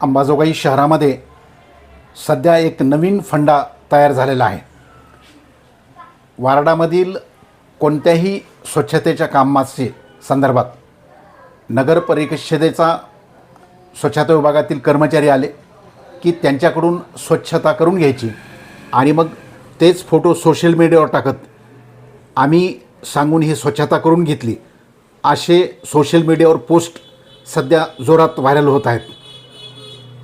अंबाजोगाई शहरामध्ये सध्या एक नवीन फंडा तयार झालेला आहे. वार्डामधील कोणत्याही स्वच्छतेच्या कामाचे संदर्भात नगर परिषदेचा स्वच्छता विभागातील कर्मचारी आले की त्यांच्याकडून स्वच्छता करून घ्यायची आणि मग तेच फोटो सोशल मीडियावर टाकत आम्ही सांगून ही स्वच्छता करून घेतली असे सोशल मीडियावर पोस्ट सध्या जोरात व्हायरल होत आहेत.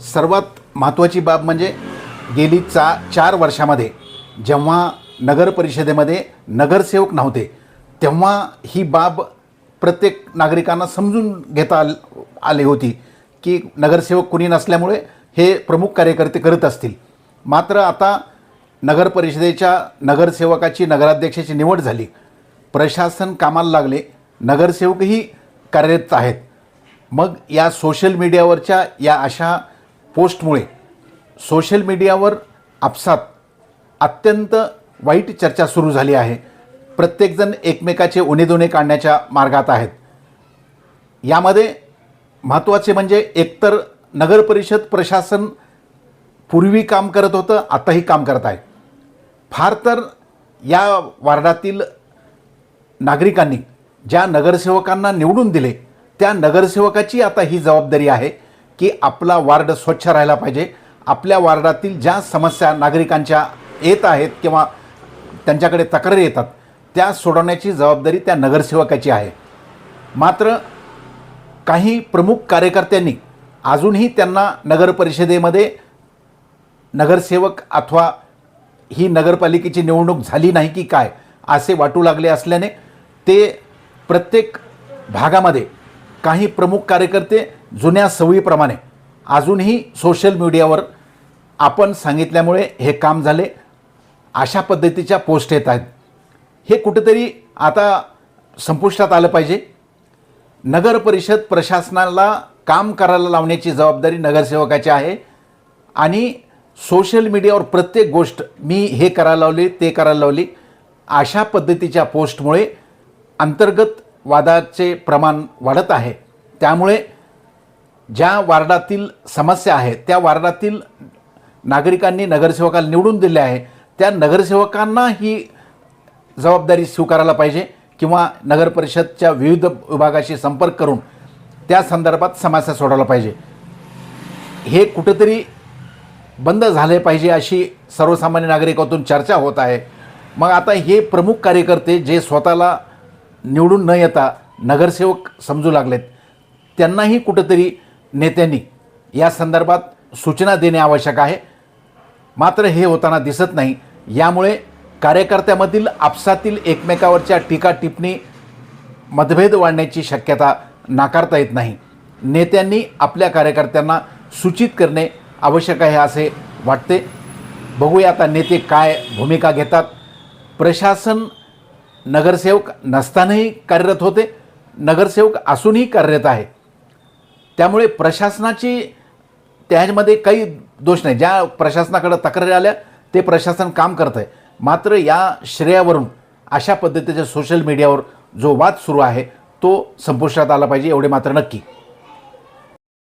सर्वात महत्त्वाची बाब म्हणजे गेली चा चार वर्षामध्ये जेव्हा नगर परिषदेमध्ये नगरसेवक नव्हते तेव्हा ही बाब प्रत्येक नागरिकांना समजून घेता आल आली होती की नगरसेवक कुणी नसल्यामुळे हे प्रमुख कार्यकर्ते करत असतील. मात्र आता नगर परिषदेच्या नगरसेवकाची नगराध्यक्षाची निवड झाली. प्रशासन कामाला लागले. नगरसेवकही कार्यरत आहेत. मग या सोशल मीडियावरच्या या अशा पोस्टमुळे सोशल मीडियावर आपसात अत्यंत वाईट चर्चा सुरू झाली आहे. प्रत्येकजण एकमेकाचे उणेदुणे काढण्याच्या मार्गात आहेत. यामध्ये महत्त्वाचे म्हणजे एकतर नगरपरिषद प्रशासन पूर्वी काम करत होतं आताही काम करत आहे. फार तर या वार्डातील नागरिकांनी ज्या नगरसेवकांना निवडून दिले त्या नगरसेवकाची आता ही जबाबदारी आहे. की आपला वार्ड स्वच्छ राहायला पाहिजे. आपल्या वार्डातील ज्या समस्या नागरिकांच्या येत आहेत किंवा त्यांच्याकडे तक्रारी येतात त्या सोडवण्याची जबाबदारी त्या नगरसेवकाची आहे. मात्र काही प्रमुख कार्यकर्त्यांनी अजूनही त्यांना नगरपरिषदेमध्ये नगरसेवक अथवा ही नगरपालिकेची निवडणूक झाली नाही की काय असे वाटू लागले असल्याने ते प्रत्येक भागामध्ये काही प्रमुख कार्यकर्ते जुन्या सवयीप्रमाणे अजूनही सोशल मीडियावर आपण सांगितल्यामुळे हे काम झाले. अशा पद्धतीच्या पोस्ट येत आहेत. हे कुठेतरी आता संपुष्टात आलं पाहिजे. नगर परिषद प्रशासनाला काम करायला लावण्याची जबाबदारी नगरसेवकाची आहे. आणि सोशल मीडियावर प्रत्येक गोष्ट मी हे करायला लावली ते करायला लावली अशा पद्धतीच्या पोस्टमुळे अंतर्गत वादाचे प्रमाण वाढत आहे. त्यामुळे ज्या वार्डातील समस्या आहेत त्या वार्डातील नागरिकांनी नगरसेवकाला निवडून दिले आहे त्या नगरसेवकांना ही जबाबदारी स्वीकारायला पाहिजे किंवा नगरपरिषदच्या विविध विभागाशी संपर्क करून त्या संदर्भात समस्या सोडवला पाहिजे. हे कुठेतरी बंद झाले पाहिजे अशी सर्वसामान्य नागरिकातून चर्चा होत आहे. मग आता हे प्रमुख कार्यकर्ते जे स्वतःला निवडून न येता नगरसेवक समजू लागलेत. त्यांनाही कुठंतरी नेत्यांनी या संदर्भात सूचना देणे आवश्यक आहे. मात्र हे होताना दिसत नाही. यामुळे कार्यकर्त्यामधील आपसातील एकमेकावरच्या टीका टिप्पणी मतभेद वाढण्याची शक्यता नाकारता येत नाही. नेत्यांनी आपल्या कार्यकर्त्यांना सूचित करणे आवश्यक आहे असे वाटते. बघूया आता नेते काय भूमिका घेतात. प्रशासन नगरसेवक नसतानाही कार्यरत होते. नगरसेवक असूनही कार्यरत आहे. त्यामुळे प्रशासनाची त्यामध्ये काही दोष नाही. ज्या प्रशासनाकडं तक्रारी आल्या ते प्रशासन काम करतं आहे. मात्र या श्रेयावरून अशा पद्धतीच्या सोशल मीडियावर जो वाद सुरू आहे तो संपुष्टात आला पाहिजे एवढे मात्र नक्की.